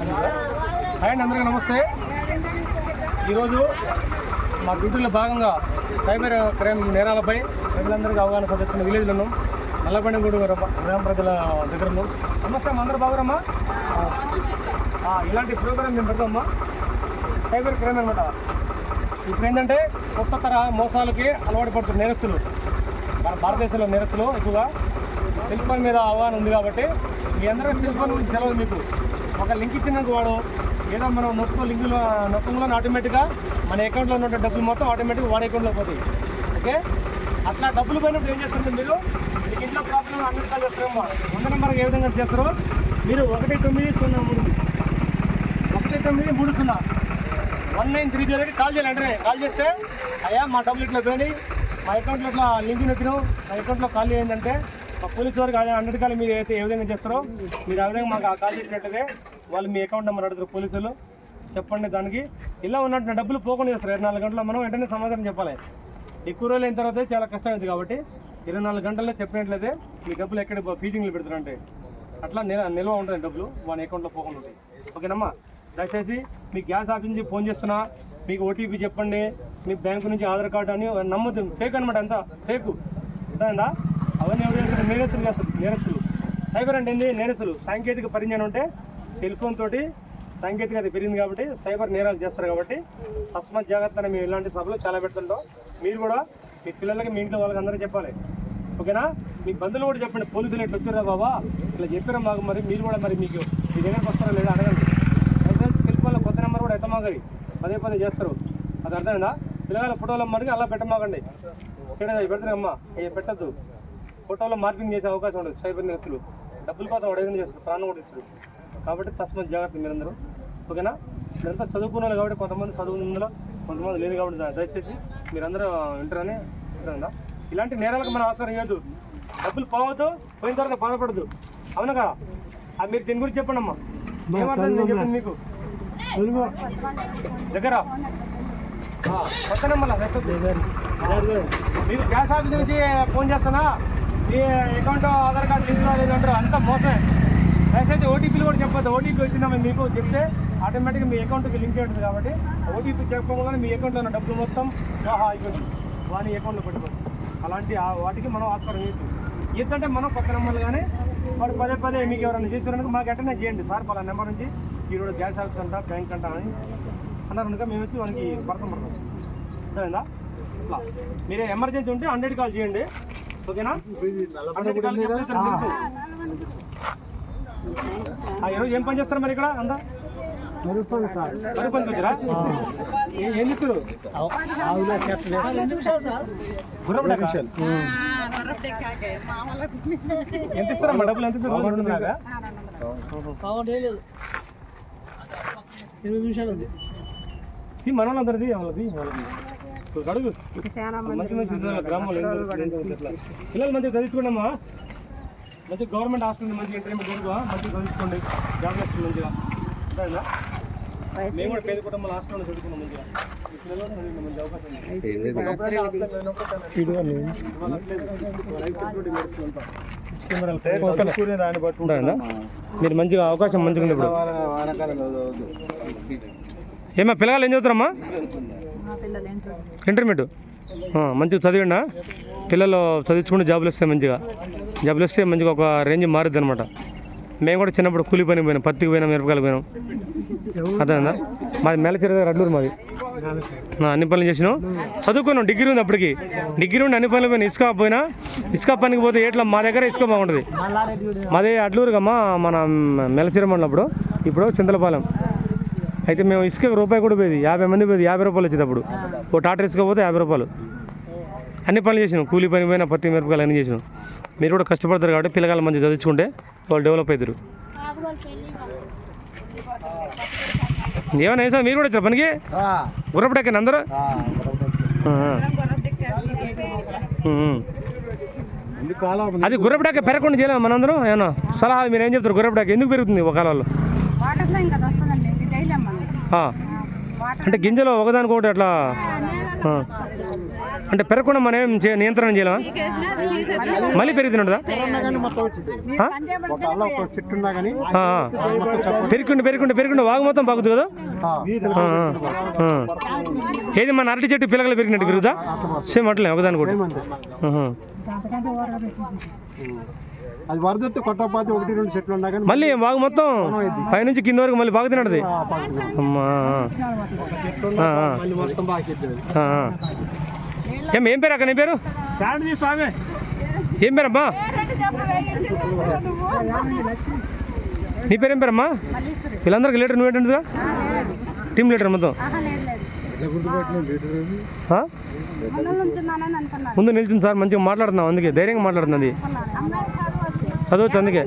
Hi అండి అందరికీ నమస్తే. ఈరోజు మా డ్యూటీలో భాగంగా సైబర్ క్రైమ్ నేరాలపై ప్రజలందరికీ అవగాహన సదస్సున్న విలేజ్లో ఉన్నాం నల్లబండిగూడు గ్రామ ప్రజల దగ్గర ఉన్నాం నమస్తే మా అందరూ బాగురమ్మా ఇలాంటి ప్రోగ్రామ్ మేము పెడతామమ్మా. సైబర్ క్రైమ్ అనమాట ఇప్పుడు ఏంటంటే కొత్త తరహా మోసాలకి అలవాటు పడుతున్న నేరస్తులు. మన భారతదేశంలో నేరస్తులు ఎక్కువగా సెల్ ఫోన్ మీద అవగాహన ఉంది కాబట్టి మీ అందరూ సెల్ ఫోన్ గురించి తెలియదు మీకు. ఒక లింక్ ఇచ్చినందుకు వాడు ఏదో మనం నొక్కు లింకులో నొక్కలో ఆటోమేటిక్గా మన అకౌంట్లో ఉన్న డబ్బులు మొత్తం ఆటోమేటిక్గా వాడి అకౌంట్లో పోతాయి. ఓకే అట్లా డబ్బులు పోయినప్పుడు ఏం చేస్తుంది మీరు మీకు ఇంట్లో ప్రాబ్లం అన్ని రకాలు చేస్తారేమో వంద నెంబర్కి ఏ విధంగా చేస్తారో మీరు ఒకటి తొమ్మిది సున్నా మూడు. ఒకటి తొమ్మిది మూడు సున్నా. వన్ నైన్ త్రీ జీరోకి కాల్ చేయాలి వెంటనే కాల్ చేస్తే అయ్యా మా డబ్బులు ఇట్లా పోయినాయి. మా అకౌంట్లో ఇట్లా లింక్ నొక్కినాం మా అకౌంట్లో కాల్ చేయండి మా పోలీసు వారికి అదే అన్నిటికాలు మీరు అయితే ఏ విధంగా చేస్తారో మీరు ఆ విధంగా మాకు ఆ కాల్ చేసినట్టయితే వాళ్ళు మీ అకౌంట్ నెంబర్ అడుగుతారు పోలీసులు. చెప్పండి దానికి. ఇలా ఉన్నట్టు డబ్బులు పోకుండా చేస్తారు. ఇరవై నాలుగు గంటల మనం వెంటనే సమాధానం చెప్పాలి. ఎక్కువ రోజులు అయిన తర్వాత చాలా కష్టం అవుతుంది కాబట్టి ఇరవై నాలుగు గంటల్లో చెప్పినట్లయితే మీ డబ్బులు ఎక్కడ ఫీజింగ్లు పెడతారంటే అట్లా నిల నిల్వ ఉంటుంది డబ్బులు. మన అకౌంట్లో పోకుండా ఉంటాయి. ఓకేనమ్మా? దయచేసి మీ గ్యాస్ ఆఫీస్ నుంచి ఫోన్ చేస్తున్నా. మీకు ఓటీపీ చెప్పండి. మీ బ్యాంకు నుంచి ఆధార్ కార్డు అని నమ్మద్దు ఫేక్ అనమాట అంతా. ఫేక్ అర్థమైందా? అవన్నీ ఎవరు చేస్తారు? నేరస్తులు చేస్తారు. నేరస్తులు. సైబర్ అంటే ఏంది? నేరస్తులు. సాంకేతిక పరిజ్ఞానం ఉంటే సెల్ ఫోన్ తోటి సాంకేతికత పెరిగింది కాబట్టి సైబర్ నేరాలు చేస్తారు కాబట్టి తస్మాత్ జాగ్రత్త మేము ఇలాంటి సభలు చాలా పెడుతుంటాం. మీరు కూడా మీ పిల్లలకి మీ ఇంట్లో వాళ్ళకి అందరూ చెప్పాలి. ఓకేనా? మీ బంధువులు కూడా చెప్పండి పోలీసులు ఎట్లా వచ్చారా బాబా? ఇట్లా చెప్పారా మాకు మరి మీరు కూడా మరి మీకు మీ దగ్గరకు వస్తారా లేదా అడగండి. అయితే శిల్పాల కొత్త నెంబర్ కూడా ఎత్తమాగది పదే పదే చేస్తారు. అది అర్థమైందా? పిల్లగాల ఫోటోలు మరికి అలా పెట్టమాకండి. పెడతారు అమ్మ. అవి పెట్టద్దు. ఫోటోలో మార్పింగ్ చేసే అవకాశం ఉండదు. సైబర్ నేరస్తులు. డబ్బుల కోసం అడగని చేస్తారు ప్రాణం కూడా ఇస్తారు కాబట్టి తస్మత్ జాగ్రత్త మీరందరూ. ఓకేనా? మీరంతా చదువుకున్నారు కాబట్టి కొంతమంది చదువు ఉందో కొంతమంది లేదు కాబట్టి దయచేసి మీరందరూ వింటారని అర్థమైందా ఇలాంటి నేరాలకు మనం ఆస్కారం చేయొద్దు డబ్బులు పోవద్దు పోయిన తర్వాత బాధపడద్దు. అవును కదా? మీరు దీని గురించి చెప్పండి అమ్మా. ఏమర్థం నేను చెప్పింది మీకు? దగ్గర. మీకు గ్యాస్ ఆఫీస్ నుంచి ఫోన్ చేస్తానా? మీ అకౌంట్ ఆధార్ కార్డు లింక్ లేదంటారు అంతా మోసమే. దయచేసి ఓటీపీలు కూడా చెప్పొద్దు. ఓటీపీ వచ్చిందా మీకు చెప్తే ఆటోమేటిక్గా మీ అకౌంట్కి లింక్ అవుతుంది కాబట్టి ఓటీపీ చెప్పకుండా మీ అకౌంట్లో ఉన్న డబ్బులు మొత్తం ఆహా అయిపోయింది వాని అకౌంట్లో పెట్టుకోండి. అలాంటి వాటికి మనం ఆస్కారం చేయొచ్చు ఏంటంటే మనం కొత్త నెంబర్లు కానీ వాడు పదే పదే మీకు ఎవరైనా చేస్తారనుకో మాకు ఎట్టనే చేయండి. సార్ పలా నెంబర్ నుంచి ఈరోజు గ్యాస్ ఆఫీస్ అంట బ్యాంక్ అంట అని అన్నారు కనుక మేము వచ్చి వానికి పడతాం పడతాం. అర్థమైందా అట్లా మీరు ఎమర్జెన్సీ ఉంటే హండ్రెడ్ కాల్ చేయండి. ఓకేనా? హండ్రెడ్ కాల్ ఈరోజు ఏం పని చేస్తారు మరి ఇక్కడ అంతా? వచ్చారా గుర్రపు డెక్క? ఎంత ఇస్తారమ్మా డబ్బులు? ఎంత ఇస్తారు? రెండు దాకా? ఇరవై నిమిషాలు ఉంది. ఈ మనోళ్ళందరిది వాళ్ళది వాళ్ళది. ఇప్పుడు అడుగు. మంచి మంచి గ్రామంలో. పిల్లలు మంచిగా చదువుకోండమ్మా మంచి గవర్నమెంట్ హాస్టల్ మంచిగా ఇంటర్మీడియట్ చదువుకో మంచిగా చదువుకోండి. జాబ్ వస్తుంది మంచిగా అర్థమైందా? మేము కూడా పేద కుటుంబాల హాస్టల్లో చదువుకున్నాం మంచిగా. ఈ పిల్లలు మంచి అవకాశం? మీరు మంచిగా అవకాశం మంచిగా ఉంది ఇప్పుడు. ఏమా పిల్లలు ఏం చదువుతారమ్మా ఇంటర్మీడియట్. ఆ, మంచిగా చదివిండా? పిల్లలు చదివించుకుంటే జాబులు వస్తాయి మంచిగా. జాబులు వస్తే మంచిగా ఒక రేంజ్ మారుద్ది అనమాట మేము కూడా చిన్నప్పుడు కూలి పని పోయినాం పత్తికి పోయినాం మిరపకాయలు పోయినాం. అర్థమైందా? మాది మేలచెర దగ్గర అడ్లూరు మాది. అన్ని పనులు చేసినాం. చదువుకున్నాం డిగ్రీ ఉంది అప్పటికి. డిగ్రీ ఉండి అన్ని పనులు పోయినా ఇసుక పోయినా ఇసుక పనికి పోతే ఎట్లా మా దగ్గర ఇసుక బాగుంటుంది. మాది అడ్లూరు కమ్మా మన మెలచిర మండలప్పుడు ఇప్పుడు చింతలపాలెం. అయితే మేము ఇసుక రూపాయి కూడా పోయేది. యాభై మంది పోయేది. యాభై రూపాయలు వచ్చేది అప్పుడు. ఓ టాటర్ ఇసుక పోతే యాభై రూపాయలు. అన్ని పనులు చేసినాం. కూలీ పని పోయినా పత్తి మిరపకాయలు అన్ని చేసినాం. మీరు కూడా కష్టపడతారు కాబట్టి పిల్లగాళ్ళు మంచిగా చదివించుకుంటే వాళ్ళు డెవలప్ అవుతారు. ఏమైనా సార్ మీరు కూడా వచ్చారు పనికి? గుర్రపడెక్కని అందరూ. అది గుర్రపడాక పెరగకుండా చేయలేము మనందరం? ఏమన్నా సలహా మీరు ఏం చెప్తారు? గుర్రపడాక ఎందుకు పెరుగుతుంది ఒక కాలంలో. అంటే గింజలు ఒకదానికొకటి అట్లా. అంటే పెరగకుండా మనం ఏం చే- నియంత్రణ చేయలేమా? మళ్ళీ పెరుగుతుండదా ఆ? ఒక అల్ల ఒక చెట్టు ఉన్నా కానీ ఆ, ఆ. పెరుగుండి పెరుగుండి పెరుగుండి వాగు మొత్తం బాగుతుంది కదా? ఆ, ఆ, ఆ. ఏది మన అరటి చెట్టు పిల్లలు పెరిగినట్టు పెరుగుతా సేమ్ అట్లే ఒకదాని కూడా. ఆహా. అది కొట్టకపోతే ఒకటి రెండు చెట్లు ఉన్నా కానీ మళ్ళీ వాగు మొత్తం పైనుంచి కింద వరకు మళ్ళీ బాగా తినడది అమ్మా. ఆ, ఆ. మళ్ళీ మొత్తం బాగా చెట్టు ఆ, ఆ. ఏం ఏం పేరు అక్క నీ పేరు? శాంతి స్వామి. ఏం పేరమ్మా? నీ పేరు ఏం పేరమ్మా? వీళ్ళందరికీ లీటర్ నువ్వు ఏంటంటుగా టీమ్ లీటర్ మొత్తం? ఆ? ముందు నిల్చుంది సార్ మంచిగా మాట్లాడుతున్నాం అందుకే ధైర్యంగా మాట్లాడుతున్నది చదవచ్చు అందుకే.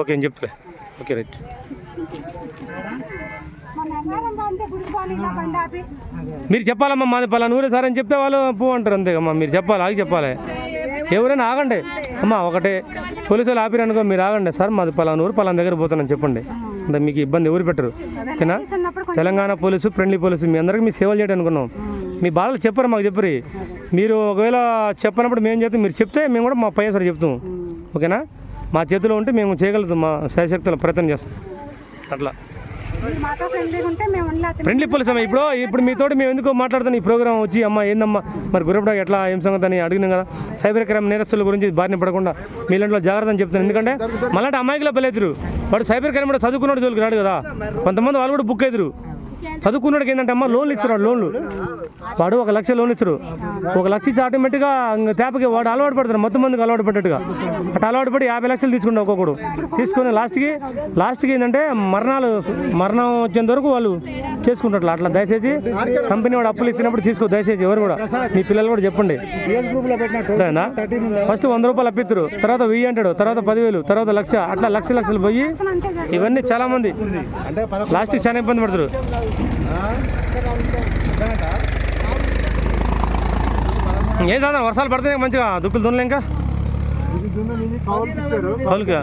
ఓకే అని చెప్తా ఓకే రైట్. మీరు చెప్పాలమ్మా మాది పలానా ఊరే సార్ అని చెప్తే వాళ్ళు పో అంటారు అంతేకమ్మా మీరు చెప్పాలి ఆగి చెప్పాలి. ఎవరైనా ఆగండి. అమ్మా ఒకటే పోలీసు వాళ్ళు ఆపిరు అనుకో మీరు ఆగండి. సార్ మాది పలానా ఊరు పలానా దగ్గర పోతానని చెప్పండి. అంటే మీకు ఇబ్బంది ఎవరు పెట్టరు. ఓకేనా? తెలంగాణ పోలీసు ఫ్రెండ్లీ పోలీసు మీ అందరికీ మీ సేవలు చేయడం అనుకున్నాం. మీ బాధలు చెప్పరు మాకు చెప్పరు. మీరు ఒకవేళ చెప్పనప్పుడు మేము చెప్తాం మీరు చెప్తే మేము కూడా మా పై సార్ చెప్తాం. ఓకేనా? మా చేతిలో ఉంటే మేము చేయగలుగుతాం మా శాయశక్తుల ప్రయత్నం చేస్తాం. అట్లా. ఫ్రెండ్లీ పోలీస్ అమ్మ ఇప్పుడు ఇప్పుడు మీతోటి మేము ఎందుకు మాట్లాడుతాం ఈ ప్రోగ్రామ్ వచ్చి అమ్మ ఏందమ్మా మరి గురపడ ఎట్లా ఏం సంగతి అని అడిగినాం కదా. సైబర్ క్రైమ్ నేరస్తుల గురించి బారిన పడకుండా మీ ఇలాంటిలో జాగ్రత్త అని చెప్తాను ఎందుకంటే మళ్ళీ అమ్మాయిలో పెళ్ళెదురు వాడు సైబర్ క్రైమ్ కూడా చదువుకున్నాడు జోలికి రాడు కదా. కొంతమంది వాళ్ళు కూడా బుక్ ఎదురు. చదువుకున్నాడికి ఏంటంటే అమ్మ లోన్లు ఇచ్చారు లోన్లు. వాడు ఒక లక్ష లోన్ ఇచ్చారు. ఒక లక్ష ఇచ్చి ఆటోమేటిక్గా తేపకి వాడు అలవాటు పడతారు మొత్తం మందికి అలవాటు పడ్డట్టుగా. అట్లా అలవాటు పడి యాభై లక్షలు తీసుకున్నాడు ఒక్కొక్కడు. తీసుకొని లాస్ట్కి లాస్ట్కి ఏంటంటే మరణాలు మరణం వచ్చేంత వరకు వాళ్ళు చేసుకుంటారు అట్లా. దయచేసి కంపెనీ వాడు అప్పులు ఇచ్చినప్పుడు తీసుకో దయచేసి ఎవరు కూడా. మీ పిల్లలు కూడా చెప్పండి. ఫస్ట్ వంద రూపాయలు అప్పిస్తారు తర్వాత వెయ్యి అంటాడు. తర్వాత పదివేలు తర్వాత లక్ష. అట్లా లక్ష లక్షలు పోయి ఇవన్నీ చాలా మంది. లాస్ట్కి చాలా ఇబ్బంది పడతారు ఏం చదువు వర్షాలు పడితే మంచిగా దుక్కులు దున్నలే ఇంకా? ఇది దున్నం ఇది కౌలు ఇచ్చారు పొలకి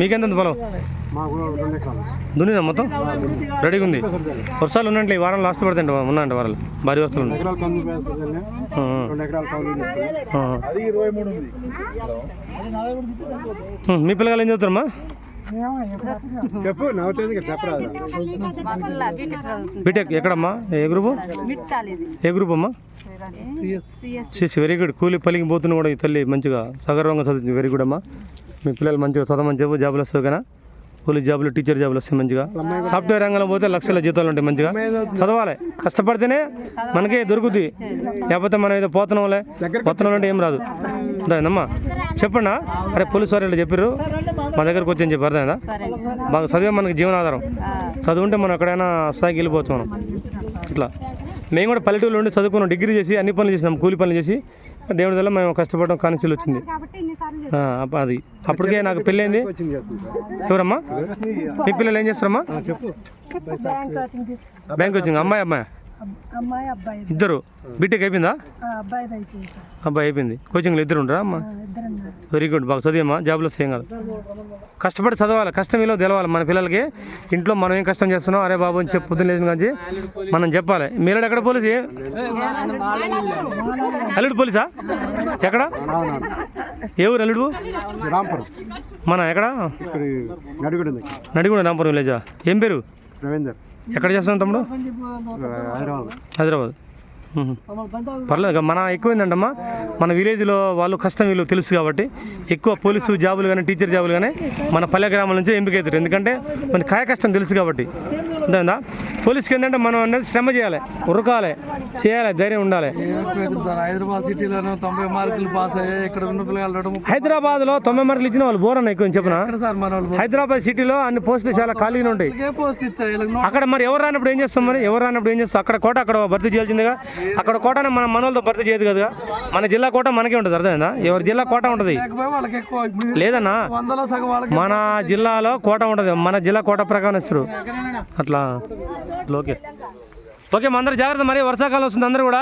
మీకెంత పొలం? దున్నిదా మొత్తం? రెడీగా ఉంది. వర్షాలు ఉన్నట్లే ఈ వారం లాస్ట్ పడతాయంట ఉన్నాయంట వారాలు. భారీ వర్షాలు ఉన్నాయి. మీ పిల్లలు ఏం చదువుతారమ్మా? చెప్పు నవ్వుతుంది చెప్పరాదు. బీటెక్ ఎక్కడమ్మా? ఏ గ్రూపు ఏ గ్రూప్ అమ్మా? సిఎస్ వెరీ గుడ్ కూలి పలికి పోతున్న కూడా ఈ తల్లి మంచిగా సగర్వంగా చదువుతుంది వెరీ గుడ్ అమ్మా. మీ పిల్లలు మంచిగా చదవమని చెప్పు జాబులు వస్తాయి కదా. కూలి జాబులు టీచర్ జాబులు వస్తాయి మంచిగా. సాఫ్ట్వేర్ రంగంలో పోతే లక్షల జీతాలు ఉంటాయి మంచిగా. చదవాలి. కష్టపడితేనే మనకే దొరుకుద్ది. లేకపోతే మనం ఏదో పోతున్నాంలే పోతున్నాం అంటే ఏం రాదు. అర్థమైందమ్మా? చెప్పండి? అరే పోలీసు వారు ఇలా చెప్పారు మా దగ్గరకు వచ్చి అని చెప్పారు అర్థమైందా? బాగా చదివే మనకి జీవనాధారం. చదువుంటే మనం ఎక్కడైనా స్థాయికి వెళ్ళిపోతున్నాం ఇట్లా. మేము కూడా పల్లెటూరులో ఉండి చదువుకున్నాం. డిగ్రీ చేసి అన్ని పనులు చేసినాం. కూలి పనులు చేసి దేవుడి వల్ల మేము కష్టపడడం కానిస్టేల్ వచ్చింది. అది. అప్పటికే నాకు పెళ్ళైంది. ఎవరమ్మా? మీ పిల్లలు ఏం చేస్తారమ్మా? బ్యాంక్ వచ్చింది అమ్మాయి అమ్మాయి. అమ్మాయి అబ్బాయి ఇద్దరు. బీటెక్ అయిపోయిందా? అబ్బాయి అయిపోయింది అబ్బాయి అయిపోయింది. కోచింగ్లో ఇద్దరు ఉండరా అమ్మా? ఇద్దరు ఉన్నారు వెరీ గుడ్ బాగా చదివమ్మా. జాబ్లో సేమ్ కాదు. కష్టపడి చదవాలి. కష్టం విలువ తెలవాలి మన పిల్లలకి. ఇంట్లో మనం ఏం కష్టం చేస్తున్నాం? అరే బాబు అని చెప్పి పొద్దున్న లేచిన కానీ మనం చెప్పాలి. మీరు ఎక్కడ పోలీసు? అల్లుడు పోలీసా? ఎక్కడ? ఏ ఊరు అల్లుడు? రాంపురం. మన ఎక్కడ? నడిగుడు ఉంది. నడిగూడ రాంపురం విలేజా? ఏం పేరు? రవీందర్. ఎక్కడ చేస్తున్నాం తమ్ముడు హైదరాబాద్. పర్లేదు మన ఎక్కువైందంటమ్మా. మన విలేజ్లో వాళ్ళు కష్టం వీళ్ళు తెలుసు కాబట్టి ఎక్కువ పోలీసు జాబులు కానీ టీచర్ జాబులు కానీ మన పల్లె గ్రామాల నుంచి ఎంపిక అవుతారు ఎందుకంటే మన కాయ కష్టం తెలుసు కాబట్టి. అర్థమైందా? పోలీస్కి ఏంటంటే మనం అనేది శ్రమ చేయాలి ఉరకాలి చేయాలి ధైర్యం ఉండాలి. హైదరాబాద్ సిటీలోనే తొంభై మార్కులు పాస్ అయ్యాయి ఇక్కడ ఉన్న పిల్లలు హైదరాబాద్లో తొంభై మార్కులు ఇచ్చిన వాళ్ళు బోర్ అన్న ఎక్కువ చెప్పిన? హైదరాబాద్ సిటీలో అన్ని పోస్టులు చాలా ఖాళీగా ఉంటాయి. అక్కడ మరి ఎవరు రానప్పుడు ఏం చేస్తాం మరి? ఎవరు రానప్పుడు ఏం చేస్తాం? అక్కడ కోట అక్కడ భర్తీ చేయాల్సిందిగా అక్కడ కోటని మన మనోళ్ళతో భర్తీ చేయదు కదా. మన జిల్లా కోట మనకే ఉంటుంది అర్థమైందా? ఎవరి జిల్లా కోట ఉంటుంది? లేదన్నా? మన జిల్లాలో కోట ఉంటుంది మన జిల్లా కోట ప్రకారం ఇస్తారు. అట్లా. ఓకే ఓకే అందరు జాగ్రత్త. మరి వర్షాకాలం వస్తుంది అందరూ కూడా.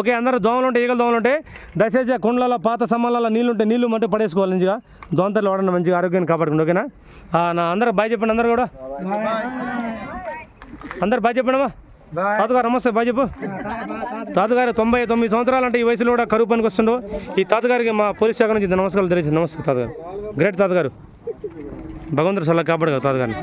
ఓకే అందరూ దోమలు ఉంటాయి ఈగలు దోమలు ఉంటాయి దయచేసి ఆ కుండలలో పాత సమ్మలలో నీళ్ళు ఉంటే నీళ్ళు మంటే పడేసుకోవాలి మంచిగా. దోమతలు వాడండి మంచిగా ఆరోగ్యాన్ని కాపాడుకోండి ఓకేనా? నా అందరూ బాయ్ చెప్పండి అందరూ కూడా. అందరు బాగా చెప్పండమ్మా. తాతగారు నమస్తే బాగా చెప్పు. తాతగారు తొంభై తొమ్మిది సంవత్సరాలు అంటే ఈ వయసులో కూడా కరువు పనికి వస్తుండో. ఈ తాతగారికి మా పోలీస్ శాఖ నుంచి నమస్కారాలు తెలియదు నమస్తే తాతగారు. గ్రేట్ తాతగారు. భగవంతుడు సల్లా కాపాడు కదా తాతగారిని.